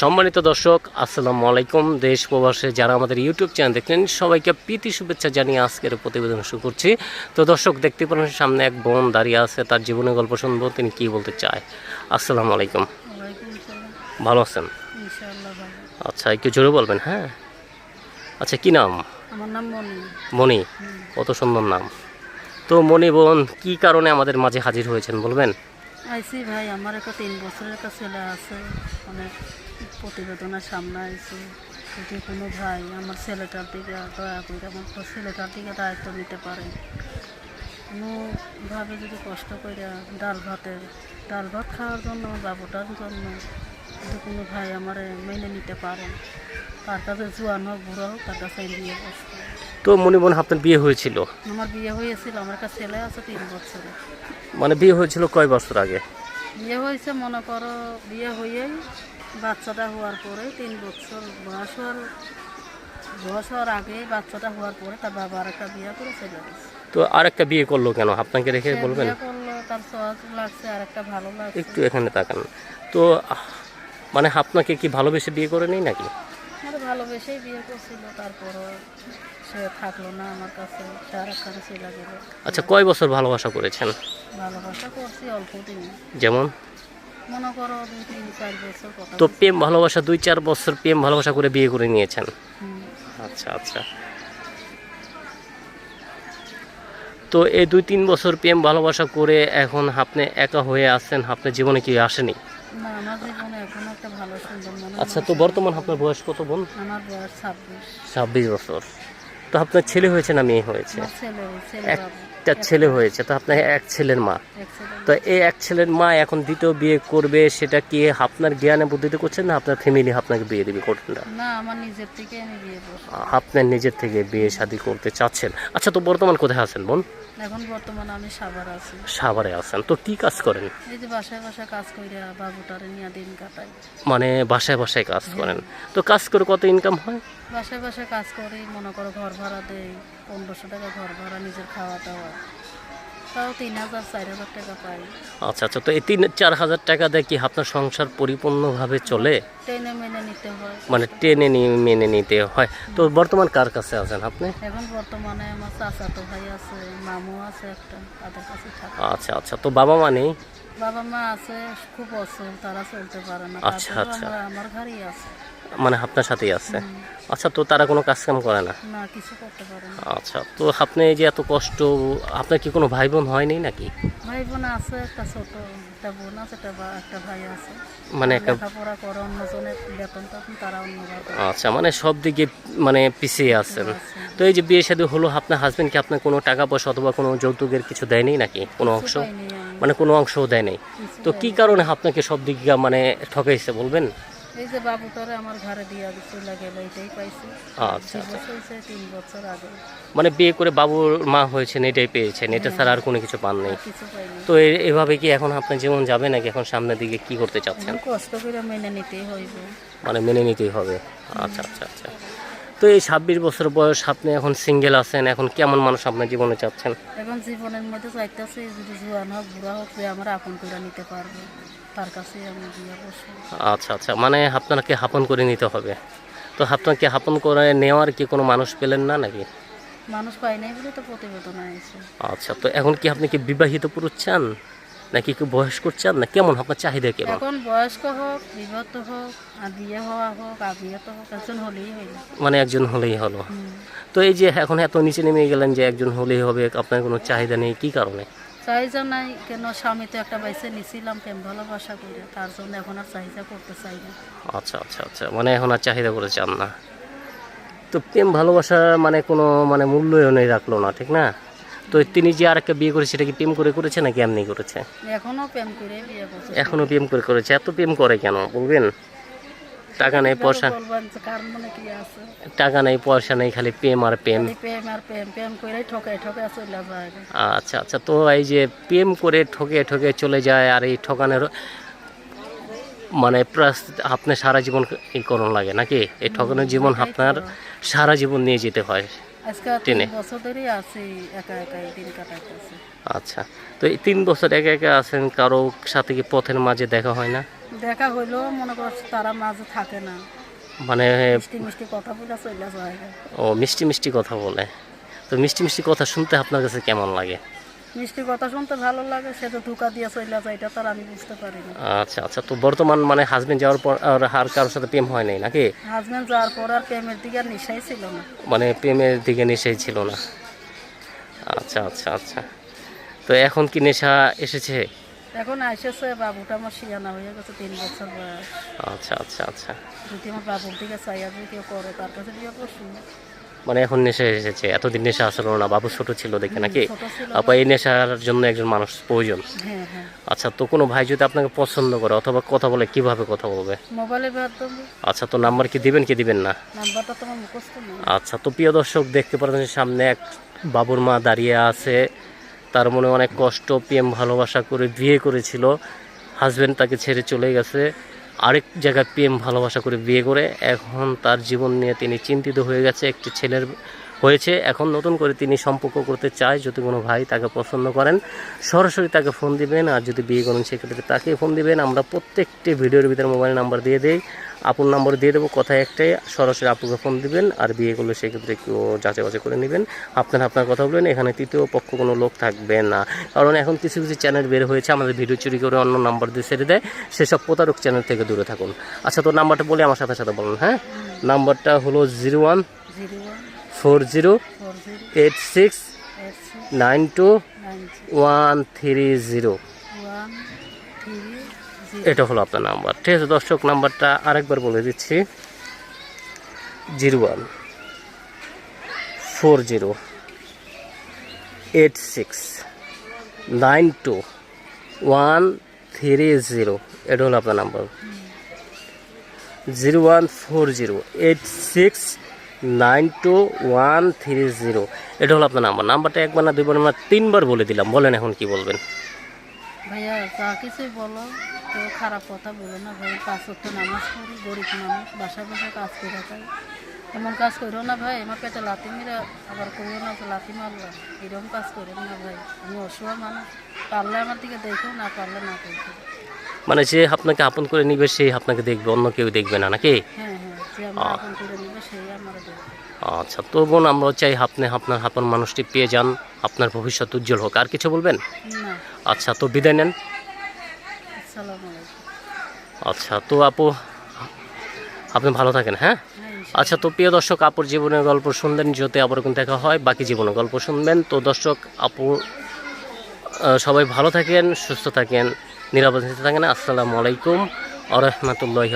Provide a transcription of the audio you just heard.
সম্মানিত দর্শক আসসালামু আলাইকুম। দেশ প্রবাসে যারা আমাদের ইউটিউব চ্যানেল দেখলেন সবাইকে প্রীতি শুভেচ্ছা জানিয়ে আজকের প্রতিবেদন শুরু করছি। তো দর্শক দেখতে পারেন সামনে এক বোন দাঁড়িয়ে আছে তার জীবনের গল্প শুনব তিনি কি বলতে চায়। আসসালামু আলাইকুম। ওয়ালাইকুম ভালো আছেন? আচ্ছা একটু জোরে বলবেন হ্যাঁ? আচ্ছা কি নাম? মনি। মণি কত সুন্দর নাম। তো মণি বোন কি কারণে আমাদের মাঝে হাজির হয়েছেন বলবেন? আইসি ভাই, আমার একটা তিন বছরের একটা ছেলে আছে। অনেক প্রতিবেদনের সামনে আইসি যদি কোনো ভাই আমার ছেলেটার দিকে দয়া করে আমার ছেলেটার দিকে দায়িত্ব নিতে পারে। কোনোভাবে যদি কষ্ট করে ডাল ভাতের ডাল ভাত খাওয়ার জন্য, বাবুটার জন্য যদি কোনো ভাই আমার মেনে নিতে পারে, তার কাছে জোয়ান হোক বুড়ো হোক তার কাছে বিয়ে বসবো তো মনে মনে আপনার বিয়ে হয়েছিল? আমার বিয়ে হয়েছিল আমার একটা ছেলে আছে তিন বছরে। মানে বিয়ে হয়েছিল কয় বছর আগে? বিয়ে হয়েছে মনে করো বিয়ে হয়েই বাচ্চাটা হওয়ার পরে তিন বছর বয়স হওয়ার বয়স হওয়ার আগে বাচ্চাটা হওয়ার পরে তার বাবা আর একটা বিয়ে করে চলে গেছে। তো আরেকটা বিয়ে করল কেন? আপনাকে রেখে বলবেন? করল তার সহজ লাগছে আর একটা ভালো লাগছে। একটু এখানে তাকান। তো মানে আপনাকে কি ভালোবেসে বিয়ে করে নেই নাকি? ভালোবেসেই বিয়ে করছিল তারপরও সে থাকল না আমার কাছে সে আর একখানে চলে গেল আচ্ছা কয় বছর ভালোবাসা করেছেন? ভালোবাসা করছি অল্প দিন। যেমন? মনে করো দুই তিন চার বছর কথা তো প্রেম ভালোবাসা দুই চার বছর প্রেম ভালোবাসা করে বিয়ে করে নিয়েছেন? আচ্ছা আচ্ছা। তো এই দুই তিন বছর প্রেম ভালোবাসা করে এখন আপনি একা হয়ে আছেন আপনার জীবনে কি আসেনি? না আমার জীবনে এখন একটা ভালো সুন্দর মনে আচ্ছা তো বর্তমান আপনার বয়স কত বোন? আমার বয়স ছাব্বিশ। ছাব্বিশ বছর। তো আপনার ছেলে হয়েছে না মেয়ে হয়েছে? আমার ছেলে ছেলে বাবু। একটা ছেলে হয়েছে তো আপনার এক ছেলের মা। তো এই এক ছেলের মা এখন দ্বিতীয় বিয়ে করবে সেটা কি আপনার জ্ঞানে বুদ্ধিতে করছেন না আপনার ফ্যামিলি আপনাকে বিয়ে দিবে কোনটা না আমার নিজের থেকে আমি বিয়ে বসি আপনার নিজের থেকে বিয়ে শাদি করতে চাচ্ছেন। আচ্ছা তো বর্তমান কোথায় আছেন বোন? এখন বর্তমানে আমি সাবার আছি। সাভারে আছেন তো কি কাজ করেন? এই যে বাসায় বাসায় কাজ কইরা বাবুটারে নিয়ে দিন কাটাই। মানে বাসায় বাসায় কাজ করেন। তো কাজ করে কত ইনকাম হয়? বাসায় বাসায় কাজ করি মনে করো ঘর ভাড়া দেই পনেরোশো টাকা ঘর ভাড়া নিজের খাওয়া দাওয়া। তাও তিন হাজার চার হাজার টাকা পাই। আচ্ছা আচ্ছা তো এই তিন চার হাজার টাকা দিয়ে কি আপনার সংসার পরিপূর্ণভাবে চলে? মেনে নিতে হয়। মানে টেনে নিয়ে মেনে নিতে হয়। তো বর্তমান কার কাছে আছেন আপনি? এখন বর্তমানে আমার চাচাতো ভাই আছে মামু আছে একটা তাদের কাছে থাকে। আচ্ছা আচ্ছা তো বাবা মা নেই? বাবা মা আছে খুব অসুখ তারা চলতে পারে না। আচ্ছা, আচ্ছা। আমার ঘরেই আছে। মানে আপনার সাথেই আছে? আচ্ছা তো তারা কোনো কাজ কাম করে না? না কিছু করতে পারে না। আচ্ছা তো আপনি এই যে এত কষ্ট আপনার কি কোনো ভাই বোন হয়নি নাকি? ভাই বোন আছে একটা ছোট একটা বোন আছে একটা একটা ভাই আছে। মানে একটা লেখাপড়া করে অন্যজনের বেতন তখন তারা অন্যভাবে আচ্ছা মানে সব দিকে মানে পিছিয়ে আছেন। তো এই যে বিয়ে শাদী হলো আপনার হাজবেন্ড কি আপনার কোনো টাকা পয়সা অথবা কোনো যৌতুকের কিছু দেয়নি নাকি? কোনো অংশ? মানে কোনো অংশও দেয় নাই। তো কি কারণে আপনাকে সব দিক মানে ঠকাইছে বলবেন? এই যে বাবুটারে আমার ঘরে দিয়া চলে গেল এটাই পাইছি। আচ্ছা তিন বছর আগে। মানে বিয়ে করে বাবুর মা হয়েছেন এটাই পেয়েছেন এটা ছাড়া আর কোনো কিছু পান নেই। তো এভাবে কি এখন আপনার জীবন যাবে নাকি এখন সামনের দিকে কি করতে চাচ্ছেন? কষ্ট করে মেনে নিতেই হইব। মানে মেনে নিতেই হবে। আচ্ছা আচ্ছা আচ্ছা। তো এই ছাব্বিশ বছর বয়স আপনি এখন সিঙ্গেল আছেন এখন কেমন মানুষ আপনার জীবনে চাচ্ছেন? এখন জীবনের মধ্যে চাইতেছে যদি জোয়ান হোক বুড়া হোক সে আমার আপন করে নিতে পারবে। তার কাছে আমি বিয়ে বসবো। আচ্ছা আচ্ছা মানে আপনাকে হাপন করে নিতে হবে। তো আপনাকে হাপন করে নেওয়ার কি কোনো মানুষ পেলেন না নাকি? মানুষ পাই নাই বলে তো প্রতিবেদন আছে আচ্ছা তো এখন কি আপনি কি বিবাহিত পুরুষ চান? নাকি কি বয়স্ক চান? না কেমন আপনার চাহিদা কেমন? এখন বয়স্ক হোক বিবাহিত হোক আর বিয়ে হওয়া হোক আর বিয়ে তো হোক একজন হলেই হইল মানে একজন হলেই হলো। তো এই যে এখন এত নিচে নেমে গেলেন যে একজন হলেই হবে আপনার কোনো চাহিদা নেই কি কারণে? চাহিদা নাই কেন স্বামী তো একটা বাইসে নিছিলাম প্রেম ভালোবাসা করে তার জন্য এখন আর চাহিদা করতে চাই না। আচ্ছা আচ্ছা আচ্ছা মানে এখন আর চাহিদা করে চান না। তো প্রেম ভালোবাসা মানে কোনো মানে মূল্যায়নই রাখল না ঠিক না? তো তিনি যে আরেকটা বিয়ে করেছে সেটা কি প্রেম করে করেছে নাকি এমনি করেছে? এখনও প্রেম করে বিয়ে করছে। এখনও প্রেম করে করেছে। এত প্রেম করে কেন? বলবেন? টাকা নেই পয়সা টাকা নেই পয়সা নেই খালি প্রেম আর প্রেম। আচ্ছা আচ্ছা তো এই যে প্রেম করে ঠকে ঠকে চলে যায় আর এই ঠকানোর মানে প্লাস আপনি সারা জীবন এই করণ লাগে নাকি? এই ঠকানোর জীবন আপনার সারা জীবন নিয়ে যেতে হয়। টেনে। বছর ধরেই আছি একা একাই দিন কাটাইতেছি। আচ্ছা তো এই তিন বছর একা একা আছেন কারও সাথে কি পথের মাঝে দেখা হয় না? দেখা হইলেও মনে করছে তারা মাঝে থাকে না। মানে মিষ্টি মিষ্টি কথা বলে চলে যায়। ও মিষ্টি মিষ্টি কথা বলে। তো মিষ্টি মিষ্টি কথা শুনতে আপনার কাছে কেমন লাগে? মিষ্টি কথা শুনতে ভালো লাগে সে তো ধোকা দিয়ে চলে যায় এটা তার আমি বুঝতে পারি না। আচ্ছা আচ্ছা তো বর্তমান মানে হাজবেন্ড যাওয়ার পর আর আর কারোর সাথে প্রেম হয় নাই নাকি? হাজবেন্ড যাওয়ার পর আর প্রেমের দিকে আর নেশাই ছিল না। মানে প্রেমের দিকে নেশাই ছিল না। আচ্ছা আচ্ছা আচ্ছা। তো এখন কি নেশা এসেছে? এখন এসেছে বাবুটা আমার শিয়ানা হয়ে গেছে তিন বছর বয়স। আচ্ছা আচ্ছা আচ্ছা। যদি আমার বাবুর দিকে চাইয়া যদি কেউ করে তার কাছে বিয়ে করছি। মানে এখন নেশা এসেছে। এতদিন নেশা আসলো না বাবু ছোট ছিল দেখে নাকি? আপা এই নেশার জন্য একজন মানুষ প্রয়োজন। হ্যাঁ হ্যাঁ। আচ্ছা তো কোনো ভাই যদি আপনাকে পছন্দ করে অথবা কথা বলে কীভাবে কথা বলবে? আচ্ছা তো নাম্বার কি দিবেন কি দিবেন না? আচ্ছা তো প্রিয় দর্শক দেখতে পাচ্ছেন সামনে এক বাবুর মা দাঁড়িয়ে আছে। তার মনে অনেক কষ্ট প্রেম ভালোবাসা করে বিয়ে করেছিল। হাজব্যান্ড তাকে ছেড়ে চলে গেছে। আরেক জায়গায় প্রেম, ভালোবাসা করে বিয়ে করে এখন তার জীবন নিয়ে তিনি চিন্তিত হয়ে গেছে। একটি ছেলের হয়েছে। এখন নতুন করে তিনি সম্পর্ক করতে চায় যদি কোনো ভাই তাকে পছন্দ করেন সরাসরি তাকে ফোন দিবেন। আর যদি বিয়ে করেন সেক্ষেত্রে তাকে ফোন দিবেন। আমরা প্রত্যেকটি ভিডিওর ভিতরে মোবাইল নাম্বার দিয়ে দিই। আপুর নাম্বার দিয়ে দেবো কথা একটাই সরাসরি আপুকে ফোন দিবেন। আর বিয়ে করলে সেক্ষেত্রে একটু যাচাই বাছাই করে নেবেন। আপনার আপনার কথা বলবেন এখানে তৃতীয় পক্ষ কোনো লোক থাকবে না। কারণ এখন কিছু কিছু চ্যানেল বের হয়েছে আমাদের ভিডিও চুরি করে অন্য নাম্বার দিয়ে ছেড়ে দেয়। সেসব প্রতারক চ্যানেল থেকে দূরে থাকুন। আচ্ছা তো নাম্বারটা বলে আমার সাথে সাথে বলুন হ্যাঁ? নাম্বারটা হলো zero one zero one four zero eight six nine two one three zero. এটা হলো আপনার নাম্বার। ঠিক আছে, দর্শক, নাম্বারটা আরেকবার বলে দিচ্ছি। Zero one four zero eight six nine two one three zero. এটা হলো আপনার number. Zero one four zero eight six nine two one three zero. এটা হলো আপনার নাম্বার। নাম্বারটা একবার না দুইবার না তিনবার বলে দিলাম। বলেন এখন কি বলবেন? ভাইয়া যা কিছুই বলো খারাপ কথা বলো না ভাই। পাঁচ ওয়াক্ত নামাজ পড়ি গরিব মানুষ বাসা বাসা কাজ করে এমন কাজ করো না ভাই। আমার পেটে লাথি মেরে আবার করিও না লাথি এরকম কাজ করো না ভাই। আমি অসুয়া মানুষ। পারলে আমার দিকে দেখো না পারলে না দেখো। মানে যে আপনাকে আপন করে নিবে সেই আপনাকে দেখবে অন্য কেউ দেখবে না নাকি? হ্যাঁ। আচ্ছা তো বোন আমরা চাই আপনি আপনার আপন মানুষটি পেয়ে যান আপনার ভবিষ্যৎ উজ্জ্বল হোক। আর কিছু বলবেন? আচ্ছা তো বিদায় নেন। আচ্ছা তো আপু আপনি ভালো থাকেন হ্যাঁ? হ্যাঁ আচ্ছা তো প্রিয় দর্শক আপুর জীবনের গল্প শুনবেন যদি আবার কোন দেখা হয় বাকি জীবনের গল্প শুনবেন। তো দর্শক আপু সবাই ভালো থাকেন সুস্থ থাকেন নিরাপদ থাকেন। আসসালামু আলাইকুম আ রহমতুল্লাহি